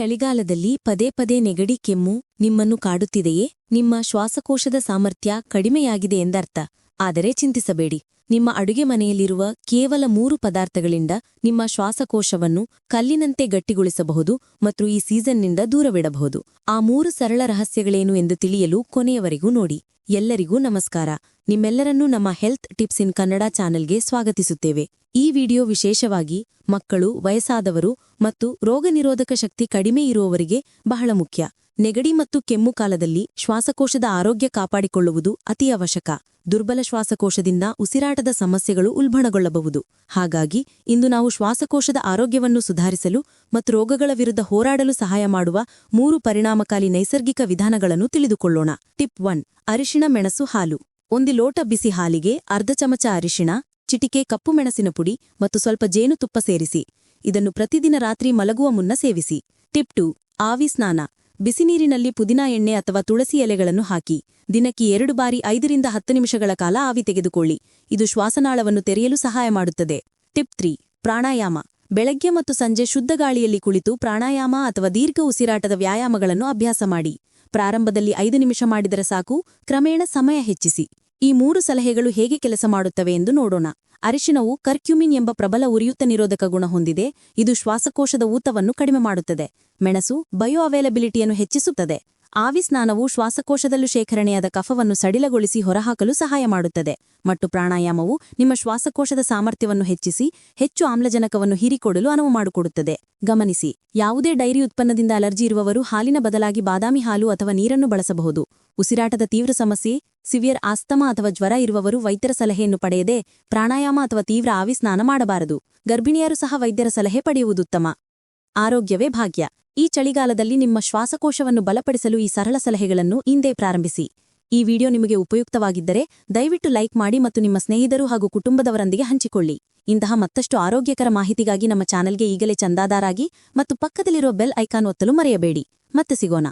ಚಳಿಗಾಲದಲ್ಲಿ ಪದೇ ಪದೇ ನೆಗಡಿ ಕೆಮ್ಮು ನಿಮ್ಮನ್ನು ಕಾಡುತ್ತಿದೆಯೇ? ನಿಮ್ಮ ಶ್ವಾಸಕೋಶದ ಸಾಮರ್ಥ್ಯ ಕಡಿಮೆಯಾಗಿದೆ ಎಂದರ್ಥ. ಆದರೆ ಚಿಂತಿಸಬೇಡಿ. ನಿಮ್ಮ ಅಡುಗೆ ಮನೆಯಲ್ಲಿರುವ ಕೇವಲ ಮೂರು ಪದಾರ್ಥಗಳಿಂದ ನಿಮ್ಮ ಶ್ವಾಸಕೋಶವನ್ನು ಕಲ್ಲಿನಂತೆ ಗಟ್ಟಿಗೊಳಿಸಬಹುದು ಮತ್ತು ಈ ಸೀಸನ್ನಿಂದ ದೂರವಿಡಬಹುದು. ಆ ಮೂರು ಸರಳ ರಹಸ್ಯಗಳೇನು ಎಂದು ತಿಳಿಯಲು ಕೊನೆಯವರೆಗೂ ನೋಡಿ. ಎಲ್ಲರಿಗೂ ನಮಸ್ಕಾರ. ನಿಮ್ಮೆಲ್ಲರನ್ನೂ ನಮ್ಮ ಹೆಲ್ತ್ ಟಿಪ್ಸ್ ಇನ್ ಕನ್ನಡ ಚಾನೆಲ್ಗೆ ಸ್ವಾಗತಿಸುತ್ತೇವೆ. ಈ ವಿಡಿಯೋ ವಿಶೇಷವಾಗಿ ಮಕ್ಕಳು, ವಯಸ್ಸಾದವರು ಮತ್ತು ರೋಗನಿರೋಧಕ ಶಕ್ತಿ ಕಡಿಮೆ ಇರುವವರಿಗೆ ಬಹಳ ಮುಖ್ಯ. ನೆಗಡಿ ಮತ್ತು ಕೆಮ್ಮು ಕಾಲದಲ್ಲಿ ಶ್ವಾಸಕೋಶದ ಆರೋಗ್ಯ ಕಾಪಾಡಿಕೊಳ್ಳುವುದು ಅತಿ ಅವಶ್ಯಕ. ದುರ್ಬಲ ಶ್ವಾಸಕೋಶದಿಂದ ಉಸಿರಾಟದ ಸಮಸ್ಯೆಗಳು ಉಲ್ಬಣಗೊಳ್ಳಬಹುದು. ಹಾಗಾಗಿ, ಇಂದು ನಾವು ಶ್ವಾಸಕೋಶದ ಆರೋಗ್ಯವನ್ನು ಸುಧಾರಿಸಲು ಮತ್ತು ರೋಗಗಳ ವಿರುದ್ಧ ಹೋರಾಡಲು ಸಹಾಯ ಮಾಡುವ ಮೂರು ಪರಿಣಾಮಕಾರಿ ನೈಸರ್ಗಿಕ ವಿಧಾನಗಳನ್ನು ತಿಳಿದುಕೊಳ್ಳೋಣ. ಟಿಪ್ ಒನ್, ಅರಿಶಿಣ ಮೆಣಸು ಹಾಲು. ಒಂದು ಲೋಟ ಬಿಸಿ ಹಾಲಿಗೆ ಅರ್ಧ ಚಮಚ ಅರಿಶಿಣ, ಚಿಟಿಕೆ ಕಪ್ಪು ಮೆಣಸಿನ ಪುಡಿ ಮತ್ತು ಸ್ವಲ್ಪ ಜೇನುತುಪ್ಪ ಸೇರಿಸಿ. ಇದನ್ನು ಪ್ರತಿದಿನ ರಾತ್ರಿ ಮಲಗುವ ಮುನ್ನ ಸೇವಿಸಿ. ಟಿಪ್ ಟು, ಆವಿ ಸ್ನಾನ. ಬಿಸಿನೀರಿನಲ್ಲಿ ಪುದಿನಾ ಎಣ್ಣೆ ಅಥವಾ ತುಳಸಿ ಎಲೆಗಳನ್ನು ಹಾಕಿ, ದಿನಕ್ಕೆ ಎರಡು ಬಾರಿ ಐದರಿಂದ ಹತ್ತು ನಿಮಿಷಗಳ ಕಾಲ ಆವಿ ತೆಗೆದುಕೊಳ್ಳಿ. ಇದು ಶ್ವಾಸನಾಳವನ್ನು ತೆರೆಯಲು ಸಹಾಯ ಮಾಡುತ್ತದೆ. Tip three, pranayama. ಬೆಳಗ್ಗೆ ಮತ್ತು ಸಂಜೆ ಶುದ್ಧ ಗಾಳಿಯಲ್ಲಿ ಕುಳಿತು ಪ್ರಾಣಾಯಾಮ ಅಥವಾ ದೀರ್ಘ ಉಸಿರಾಟದ ವ್ಯಾಯಾಮಗಳನ್ನು ಅಭ್ಯಾಸ ಮಾಡಿ. ಪ್ರಾರಂಭದಲ್ಲಿ ಐದು ನಿಮಿಷ ಮಾಡಿದರೆ ಸಾಕು, ಕ್ರಮೇಣ ಸಮಯ ಹೆಚ್ಚಿಸಿ. ಈ ಮೂರು ಸಲಹೆಗಳು ಹೇಗೆ ಕೆಲಸ ಮಾಡುತ್ತವೆ ಎಂದು ನೋಡೋಣ. ಅರಿಶಿಣವು ಕರ್ಕ್ಯುಮಿನ್ ಎಂಬ ಪ್ರಬಲ ಉರಿಯೂತ ನಿರೋಧಕ ಗುಣ ಹೊಂದಿದೆ. ಇದು ಶ್ವಾಸಕೋಶದ ಊತವನ್ನು ಕಡಿಮೆ ಮಾಡುತ್ತದೆ. ಮೆಣಸು ಬಯೋ ಅವೈಲಬಿಲಿಟಿಯನ್ನು ಹೆಚ್ಚಿಸುತ್ತದೆ. ಆವಿ ಸ್ನಾನವು ಶ್ವಾಸಕೋಶದಲ್ಲೂ ಶೇಖರಣೆಯಾದ ಕಫವನ್ನು ಸಡಿಲಗೊಳಿಸಿ ಹೊರಹಾಕಲು ಸಹಾಯ ಮಾಡುತ್ತದೆ. ಮತ್ತು ಪ್ರಾಣಾಯಾಮವು ನಿಮ್ಮ ಶ್ವಾಸಕೋಶದ ಸಾಮರ್ಥ್ಯವನ್ನು ಹೆಚ್ಚಿಸಿ, ಹೆಚ್ಚು ಆಮ್ಲಜನಕವನ್ನು ಹೀರಿಕೊಡಲು ಅನುವು ಮಾಡಿಕೊಡುತ್ತದೆ. ಗಮನಿಸಿ, ಯಾವುದೇ ಡೈರಿ ಉತ್ಪನ್ನದಿಂದ ಅಲರ್ಜಿ ಇರುವವರು ಹಾಲಿನ ಬದಲಾಗಿ ಬಾದಾಮಿ ಹಾಲು ಅಥವಾ ನೀರನ್ನು ಬಳಸಬಹುದು. ಉಸಿರಾಟದ ತೀವ್ರ ಸಮಸ್ಯೆ, ಸಿವಿಯರ್ ಆಸ್ತಮಾ ಅಥವಾ ಜ್ವರ ಇರುವವರು ವೈದ್ಯರ ಸಲಹೆಯನ್ನು ಪಡೆಯದೆ ಪ್ರಾಣಾಯಾಮ ಅಥವಾ ತೀವ್ರ ಆವಿ ಸ್ನಾನ ಮಾಡಬಾರದು. ಗರ್ಭಿಣಿಯರು ಸಹ ವೈದ್ಯರ ಸಲಹೆ ಪಡೆಯುವುದುತ್ತಮ ಆರೋಗ್ಯವೇ ಭಾಗ್ಯ. ಈ ಚಳಿಗಾಲದಲ್ಲಿ ನಿಮ್ಮ ಶ್ವಾಸಕೋಶವನ್ನು ಬಲಪಡಿಸಲು ಈ ಸರಳ ಸಲಹೆಗಳನ್ನು ಇಂದೇ ಪ್ರಾರಂಭಿಸಿ. ಈ ವಿಡಿಯೋ ನಿಮಗೆ ಉಪಯುಕ್ತವಾಗಿದ್ದರೆ ದಯವಿಟ್ಟು ಲೈಕ್ ಮಾಡಿ ಮತ್ತು ನಿಮ್ಮ ಸ್ನೇಹಿತರು ಹಾಗೂ ಕುಟುಂಬದವರೊಂದಿಗೆ ಹಂಚಿಕೊಳ್ಳಿ. ಇಂತಹ ಮತ್ತಷ್ಟು ಆರೋಗ್ಯಕರ ಮಾಹಿತಿಗಾಗಿ ನಮ್ಮ ಚಾನೆಲ್ಗೆ ಈಗಲೇ ಚಂದಾದಾರಾಗಿ ಮತ್ತು ಪಕ್ಕದಲ್ಲಿರುವ ಬೆಲ್ ಐಕಾನ್ ಒತ್ತಲು ಮರೆಯಬೇಡಿ. ಮತ್ತೆ ಸಿಗೋಣ.